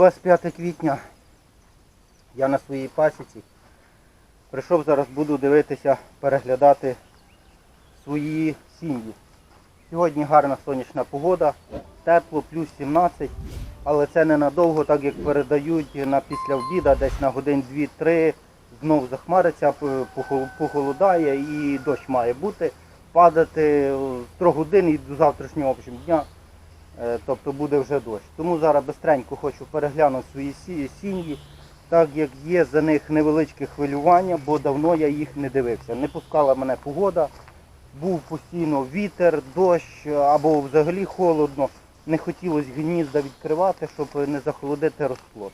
25 квітня. Я на своїй пасіці. Прийшов зараз, буду дивитися, переглядати свої сім'ї. Сьогодні гарна сонячна погода, тепло, плюс 17, але це ненадовго, так як передають на після обіда, десь на годин 2-3 знов захмариться, похолодає і дощ має бути. Падати е, 3 годин і до завтрашнього общем, дня. Е, тобто буде вже дощ. Тому зараз бистренько хочу переглянути свої сім'ї, так як є за них невеличке хвилювання, бо давно я їх не дивився. Не пускала мене погода, був постійно вітер, дощ або взагалі холодно. Не хотілося гнізда відкривати, щоб не захолодити розплод.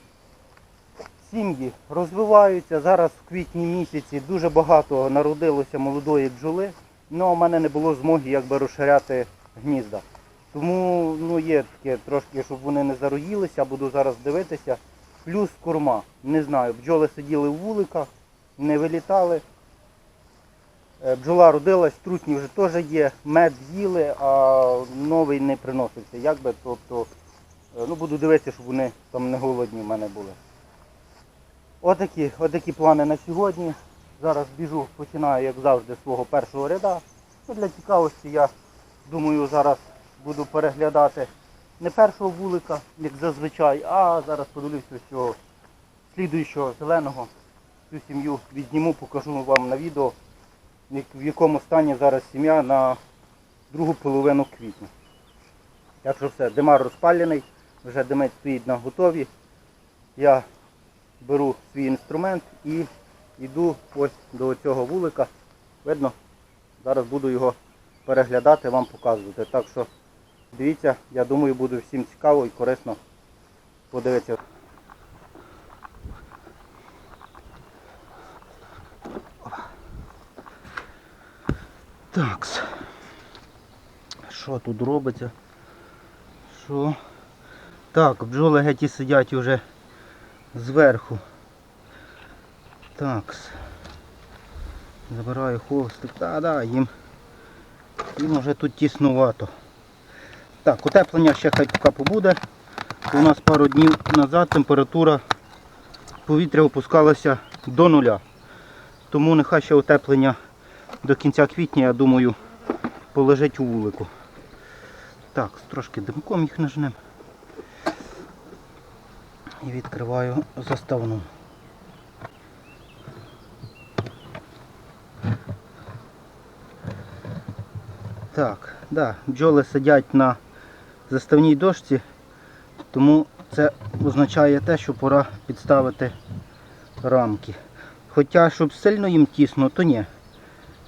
Сім'ї розвиваються. Зараз в квітні місяці дуже багато народилося молодої бджоли, але у мене не було змоги якби розширяти гнізда. Тому ну, є таке трошки, щоб вони не зароїлися, буду зараз дивитися. Плюс корма. Не знаю, бджоли сиділи в вуликах, не вилітали. Е, Бджола родилась, трутні вже теж є, мед їли, а новий не приносився. Як би, тобто, е, ну, буду дивитися, щоб вони там не голодні в мене були. Отакі, отакі плани на сьогодні. Зараз біжу, починаю, як завжди, свого першого ряда. Ну, для цікавості я думаю, зараз буду переглядати не першого вулика, як зазвичай, а зараз подивлюся цього слідуючого зеленого. Цю сім'ю відзніму, покажу вам на відео, в якому стані зараз сім'я на другу половину квітня. Так що все, димар розпалений, вже димець стоїть на готові. Я беру свій інструмент і йду ось до цього вулика. Видно, зараз буду його переглядати, вам показувати. Так що дивіться, я думаю, буде всім цікаво і корисно подивитися. Так. Що тут робиться? Що? Так, бджоли геті сидять уже зверху. Так. Забираю холстик. Та, да, їм, їм вже тут тіснувато. Так, утеплення ще хай поки побуде. У нас пару днів назад температура повітря опускалася до нуля. Тому нехай ще утеплення до кінця квітня, я думаю, полежить у вулику. Так, трошки димком їх нажнем. І відкриваю заставну. Так, да, бджоли сидять на заставній дошці, тому це означає те, що пора підставити рамки. Хоча, щоб сильно їм тісно, то ні.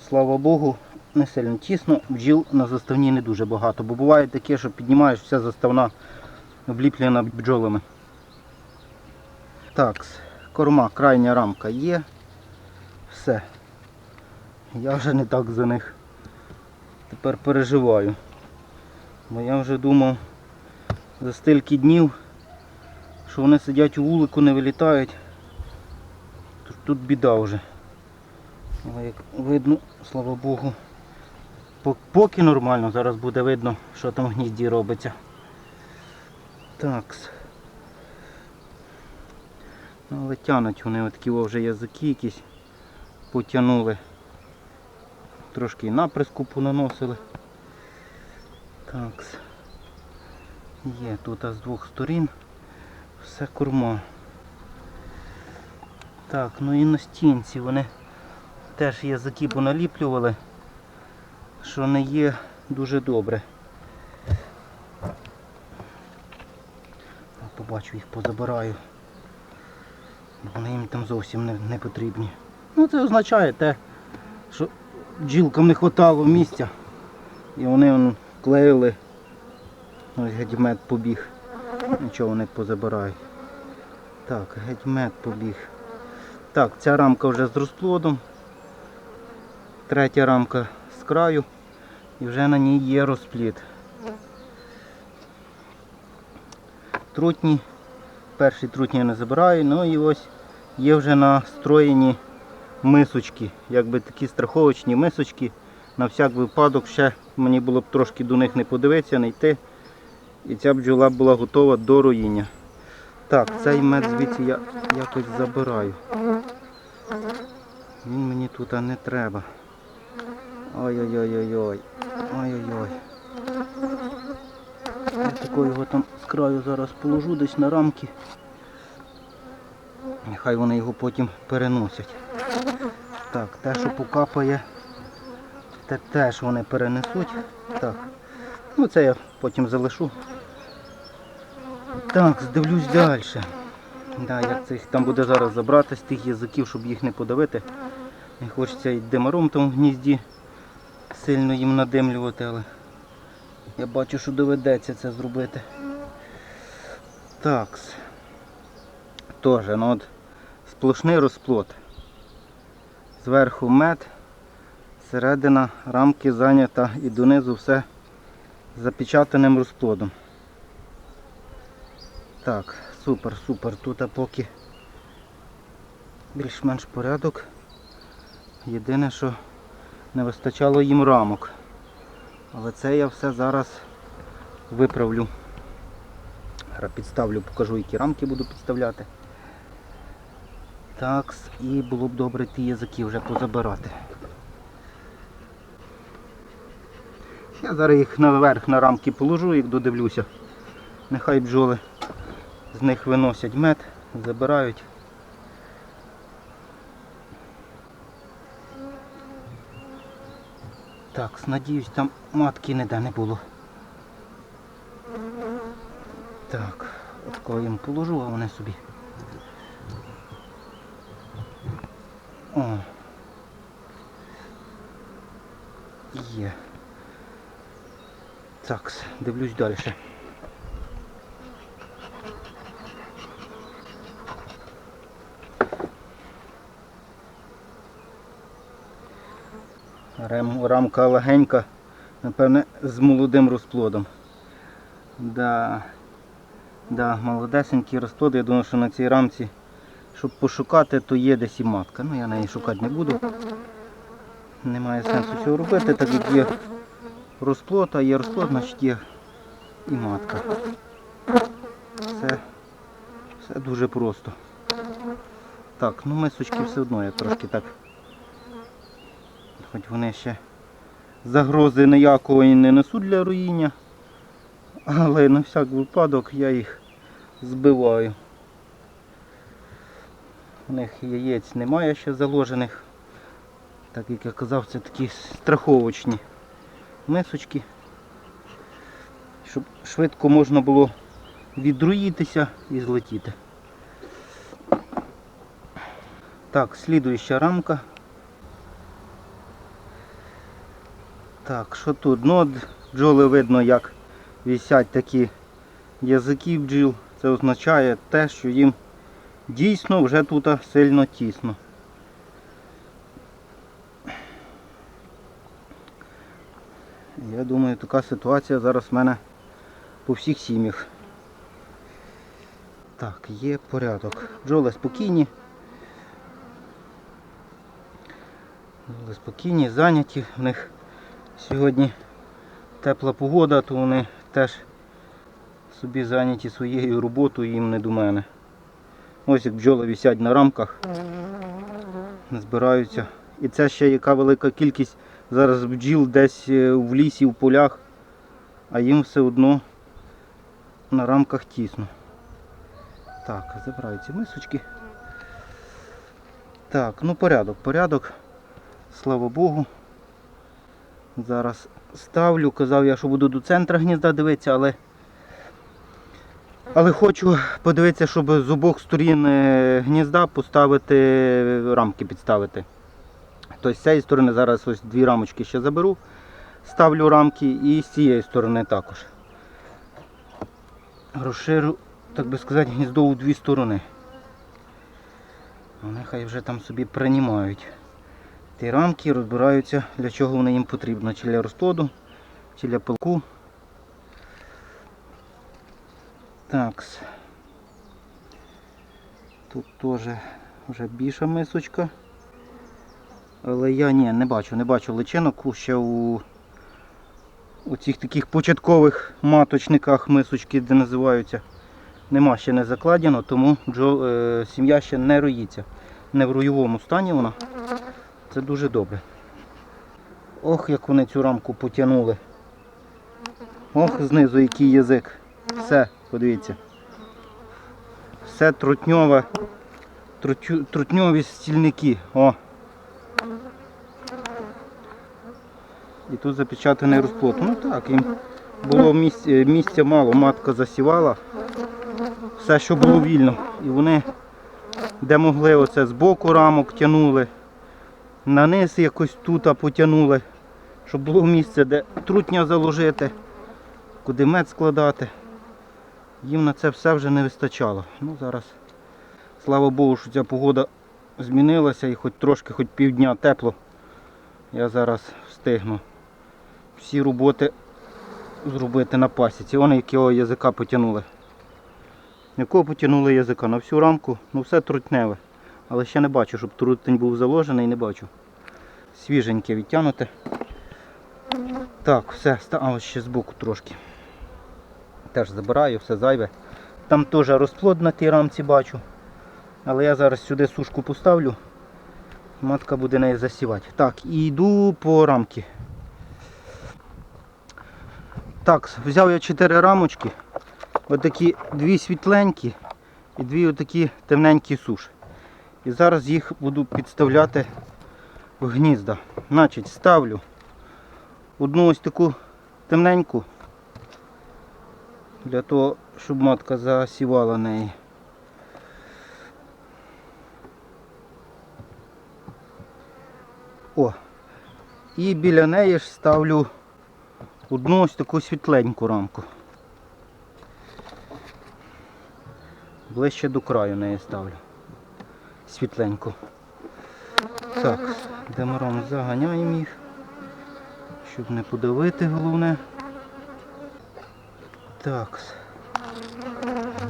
Слава Богу, не сильно тісно, бджіл на заставній не дуже багато, бо буває таке, що піднімаєш вся заставна обліплена бджолами. Так, корма, крайня рамка є. Все. Я вже не так за них тепер переживаю. Бо я вже думав за стільки днів, що вони сидять у вулику, не вилітають. Тут, тут біда вже. Але як видно, слава Богу, поки нормально, зараз буде видно, що там в гнізді робиться. Такс. Ну, але тянуть вони такі вже язики якісь потягнули. Трошки і наприску понаносили. Такс. Є тут з двох сторін все корма. Так, ну і на стінці вони теж язики поналіплювали, що не є дуже добре. Побачу їх позабираю. Вони їм там зовсім не, не потрібні. Ну це означає те, що бджілкам не вистачало місця. І вони он, клеїли. Ось гетьмет побіг. Нічого вони позабирають. Так, гетьмет побіг. Так, ця рамка вже з розплодом. Третя рамка з краю. І вже на ній є розплід. Трутні. Перший трутні я не забираю, ну і ось є вже настроєні мисочки, якби такі страховочні мисочки. На всяк випадок ще мені було б трошки до них не подивитися, не йти. І ця бджола була готова до роїння. Так, цей мед звідси я якось забираю. Він мені тут не треба. Ой-ой-ой-ой-ой. Ой-ой-ой. Я тако його там з краю зараз положу десь на рамки. Нехай вони його потім переносять. Так, те, що покапає, те теж вони перенесуть. Так. Ну це я потім залишу. Так, здивлюсь далі. Да, як це їх там буде зараз забрати з тих язиків, щоб їх не подавити. Не хочеться і димаром там в гнізді сильно їм надимлювати, але я бачу, що доведеться це зробити. Так. Теж, ну от сплошний розплод. Зверху мед, середина рамки зайнята і донизу все запечатаним розплодом. Так, супер, супер. Тут поки більш-менш порядок. Єдине, що не вистачало їм рамок. Але це я все зараз виправлю. Зараз підставлю, покажу, які рамки буду підставляти. Так, і було б добре ті язики вже позабирати. Я зараз їх наверх на рамки положу, як додивлюся. Нехай бджоли з них виносять мед, забирають. Так, надіюсь, там матки ніде не було. Так, от їм положу, а вони собі. О. Є. Так, дивлюсь далі. Рамка легенька, напевне, з молодим розплодом. Да, да, молодесенький розплод, я думаю, що на цій рамці, щоб пошукати, то є десь і матка. Ну я неї шукати не буду. Немає сенсу цього робити, так як є розплод, а є розплод, значить є і матка. Все, все дуже просто. Так, ну мисочки все одно я трошки так. Хоч вони ще загрози ніякої не несуть для руїння, але на всяк випадок я їх збиваю. У них яєць немає ще заложених. Так як я казав, це такі страховочні мисочки, щоб швидко можна було відруїтися і злетіти. Так, слідуюча рамка. Так, що тут? Ну, от бджоли видно, як висять такі язики бджіл. Це означає те, що їм дійсно вже тут сильно тісно. Я думаю, така ситуація зараз в мене по всіх сім'ях. Так, є порядок. Бджоли спокійні. Бджоли спокійні, зайняті. В них сьогодні тепла погода, то вони теж собі зайняті своєю роботою, їм не до мене. Ось як бджоли висять на рамках, збираються. І це ще яка велика кількість зараз бджіл десь е, в лісі, в полях, а їм все одно на рамках тісно. Так, забираю ці мисочки. Так, ну порядок, порядок. Слава Богу. Зараз ставлю. Казав я, що буду до центра гнізда дивитися, але але хочу подивитися, щоб з обох сторін е, гнізда поставити, рамки підставити. Тобто з цієї сторони зараз ось дві рамочки ще заберу, ставлю рамки і з цієї сторони також. Розширю, так би сказати, гніздо у дві сторони. Вони хай вже там собі приймають. Ті рамки розбираються, для чого вони їм потрібно. Чи для розплоду, чи для пилку. Так. Тут теж вже більша мисочка. Але я ні, не бачу, не бачу личинок ще у, у цих таких початкових маточниках мисочки, де називаються. Нема ще не закладено, тому бджол, е, сім'я ще не роїться. Не в руйовому стані вона. Це дуже добре. Ох, як вони цю рамку потягнули. Ох, знизу який язик. Все, подивіться. Все трутньове. Трутньові стільники. О. І тут запечатаний розплод. Ну так, їм було місця, місця мало, матка засівала. Все, що було вільно. І вони, де могли, оце з боку рамок тягнули, на низ якось тут потягнули, щоб було місце, де трутня заложити, куди мед складати. Їм на це все вже не вистачало. Ну зараз, слава Богу, що ця погода змінилася і хоч трошки, хоч півдня тепло. Я зараз встигну всі роботи зробити на пасіці. Вони якого язика потягнули. Якого потягнули язика? На всю рамку, ну все трутневе. Але ще не бачу, щоб трутень був заложений, не бачу. Свіженьке відтягнуте. Так, все, а ось ще збоку трошки. Теж забираю, все зайве. Там теж розплод на тій рамці бачу. Але я зараз сюди сушку поставлю. Матка буде неї засівати. Так, і йду по рамки. Так, взяв я 4 рамочки. Отакі дві світленькі і дві отакі темненькі суші. І зараз їх буду підставляти в гнізда. Значить, ставлю одну ось таку темненьку для того, щоб матка засівала неї. О, і біля неї ж ставлю одну ось таку світленьку рамку. Ближче до краю неї ставлю. Світленьку. Так, демаром заганяємо їх, щоб не подавити головне. Так.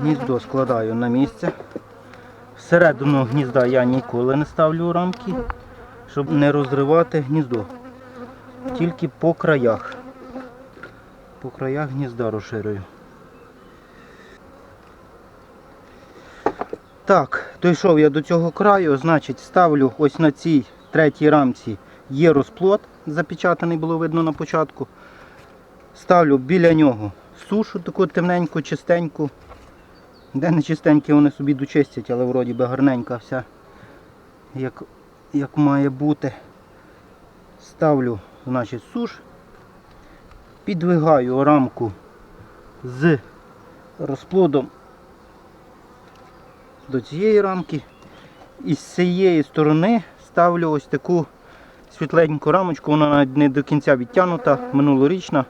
Гніздо складаю на місце. Всередину гнізда я ніколи не ставлю рамки, щоб не розривати гніздо. Тільки по краях. По краях гнізда розширюю. Так, дійшов я до цього краю, значить ставлю ось на цій третій рамці є розплод, запечатаний було видно на початку. Ставлю біля нього сушу таку темненьку, чистеньку. Де не чистенькі вони собі дочистять, але вроді би гарненька вся, як, як має бути. Ставлю, значить, суш, підвигаю рамку з розплодом до цієї рамки. І з цієї сторони ставлю ось таку світленьку рамочку, вона навіть не до кінця відтягнута, минулорічна.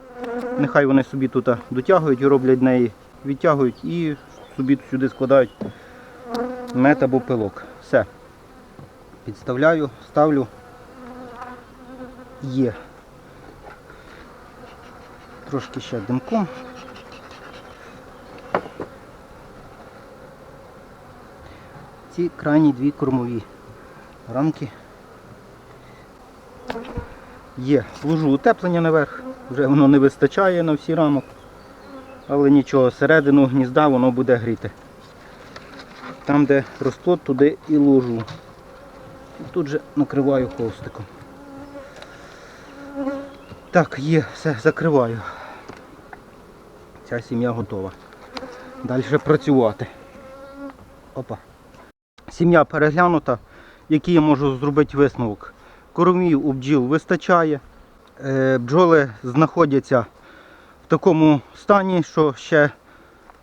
Нехай вони собі тут дотягують і роблять неї, відтягують і собі сюди складають мед або пилок. Все. Підставляю, ставлю. Є. Трошки ще димком. Ці крайні дві кормові рамки. Є. Ложу утеплення наверх, вже воно не вистачає на всі рамок. Але нічого, середину гнізда воно буде гріти. Там, де розплод, туди і ложу. І тут же накриваю холстиком. Так, є, все, закриваю. Ця сім'я готова. Далі працювати. Опа. Сім'я переглянута. Який я можу зробити висновок? Кормів у бджіл вистачає. Е, Бджоли знаходяться в такому стані, що ще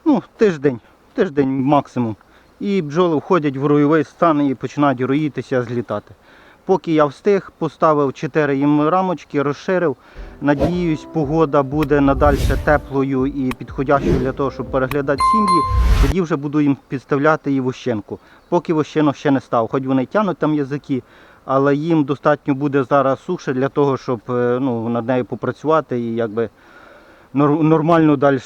ну, тиждень, тиждень максимум. І бджоли входять в ройовий стан і починають роїтися, злітати. Поки я встиг, поставив 4 їм рамочки, розширив. Надіюсь, погода буде надалі теплою і підходящою для того, щоб переглядати сім'ї. Тоді вже буду їм підставляти і вощенку. Поки вощинок ще не став. Хоч вони тягнуть там язики, але їм достатньо буде зараз суші для того, щоб е, ну, над нею попрацювати і якби нормально далі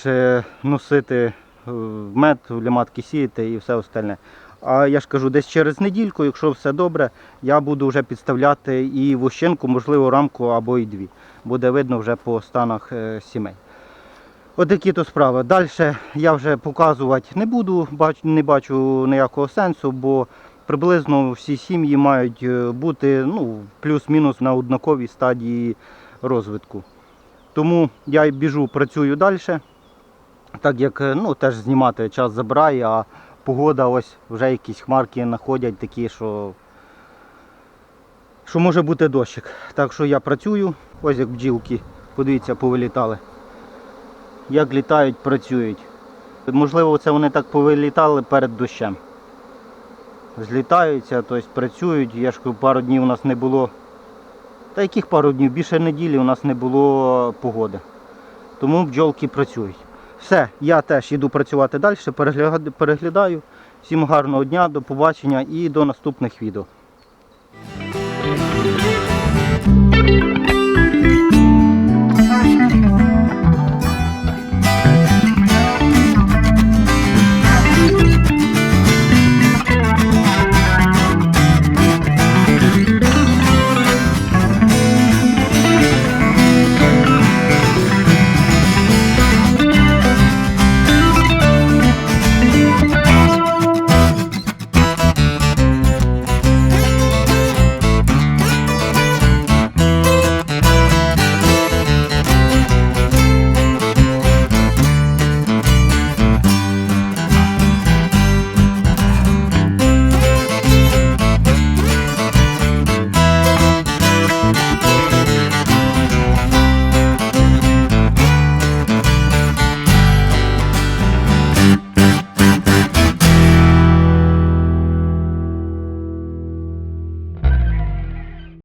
носити е, мед, для матки сіяти і все остальне. А я ж кажу, десь через недільку, якщо все добре, я буду вже підставляти і вощенку, можливо, рамку або і дві. Буде видно вже по станах е, сімей. Отакі то справи. Далі я вже показувати не буду, не бачу ніякого сенсу, бо приблизно всі сім'ї мають е, бути ну, плюс-мінус на однаковій стадії розвитку. Тому я біжу, працюю далі, так як е, ну, теж знімати час забирає, а погода ось вже якісь хмарки знаходять такі, що, що може бути дощик. Так що я працюю, ось як бджілки, подивіться, повилітали як літають, працюють. Можливо, це вони так повилітали перед дощем. Злітаються, тобто працюють. Я ж пару днів у нас не було. Та яких пару днів? Більше неділі у нас не було погоди. Тому бджолки працюють. Все, я теж йду працювати далі, переглядаю. Всім гарного дня, до побачення і до наступних відео.